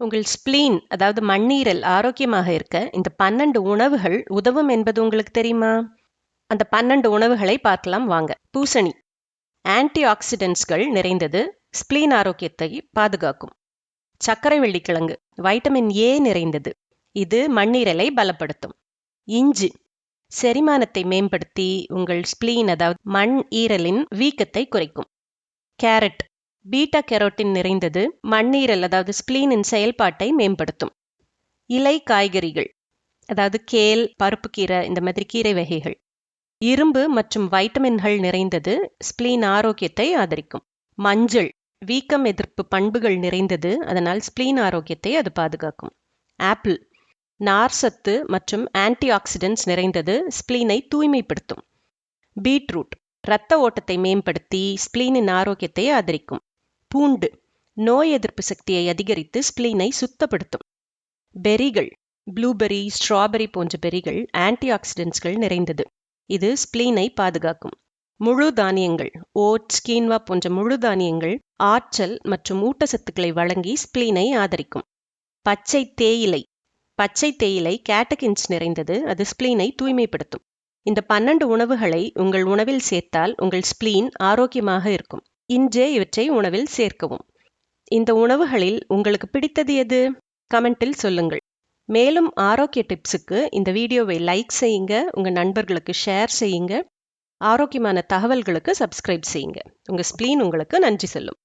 உங்கள் ஸ்ப்ளீன் அதாவது மண்ணீரல் ஆரோக்கியமாக இருக்க இந்த பன்னெண்டு உணவுகள் உதவும் என்பது உங்களுக்கு தெரியுமா? அந்த பன்னெண்டு உணவுகளை பார்க்கலாம் வாங்க. பூசணி. ஆன்டி ஆக்சிடென்ட்ஸ்கள் நிறைந்தது ஸ்ப்ளீன் ஆரோக்கியத்தை பாதுகாக்கும். சர்க்கரை வெள்ளிக்கிழங்கு வைட்டமின் ஏ நிறைந்தது. இது மண்ணீரலை பலப்படுத்தும். இஞ்சி. செரிமானத்தை மேம்படுத்தி உங்கள் ஸ்ப்ளீன் அதாவது மண் ஈரலின் வீக்கத்தை குறைக்கும். கேரட் பீட்டா கெரோட்டின் நிறைந்தது மண்ணீரல் அதாவது ஸ்ப்ளீனின் செயல்பாட்டை மேம்படுத்தும். இலை காய்கறிகள் அதாவது கேல் பருப்பு கீரை இந்த மாதிரி கீரை வகைகள். இரும்பு மற்றும் வைட்டமின்கள் நிறைந்தது ஸ்ப்ளீன் ஆரோக்கியத்தை ஆதரிக்கும். மஞ்சள் வீக்கம் எதிர்ப்பு பண்புகள் நிறைந்தது அதனால் ஸ்ப்ளீன் ஆரோக்கியத்தை அது பாதுகாக்கும். ஆப்பிள் நார்சத்து மற்றும் ஆன்டி ஆக்சிடென்ட்ஸ் நிறைந்தது ஸ்ப்ளீனை தூய்மைப்படுத்தும். பீட்ரூட் இரத்த ஓட்டத்தை மேம்படுத்தி ஸ்ப்ளீனின் ஆரோக்கியத்தை ஆதரிக்கும். பூண்டு. நோய் எதிர்ப்பு சக்தியை அதிகரித்து ஸ்ப்ளீனை சுத்தப்படுத்தும். பெரிகள். ப்ளூபெரி ஸ்ட்ராபெரி போன்ற பெரிகள் ஆன்டி ஆக்சிடென்ட்ஸ்கள் நிறைந்தது. இது ஸ்ப்ளீனை பாதுகாக்கும். முழு தானியங்கள். ஓட்ஸ் கீன்வா போன்ற முழு தானியங்கள் ஆற்றல் மற்றும் ஊட்டச்சத்துக்களை வழங்கி ஸ்பிளீனை ஆதரிக்கும். பச்சை தேயிலை. பச்சை தேயிலை கேட்டகின்ஸ் நிறைந்தது. அது ஸ்ப்ளீனை தூய்மைப்படுத்தும். இந்த பன்னெண்டு உணவுகளை உங்கள் உணவில் சேர்த்தால் உங்கள் ஸ்ப்ளீன் ஆரோக்கியமாக இருக்கும். இன்றே இவற்றை உணவில் சேர்க்கவும். இந்த உணவுகளில் உங்களுக்கு பிடித்தது எது? கமெண்டில் சொல்லுங்கள். மேலும் ஆரோக்கிய டிப்ஸுக்கு இந்த வீடியோவை லைக் செய்யுங்க. உங்கள் நண்பர்களுக்கு ஷேர் செய்யுங்க. ஆரோக்கியமான தகவல்களுக்கு சப்ஸ்கிரைப் செய்யுங்க. உங்கள் ஸ்ப்ளீன் உங்களுக்கு நன்றி சொல்லும்.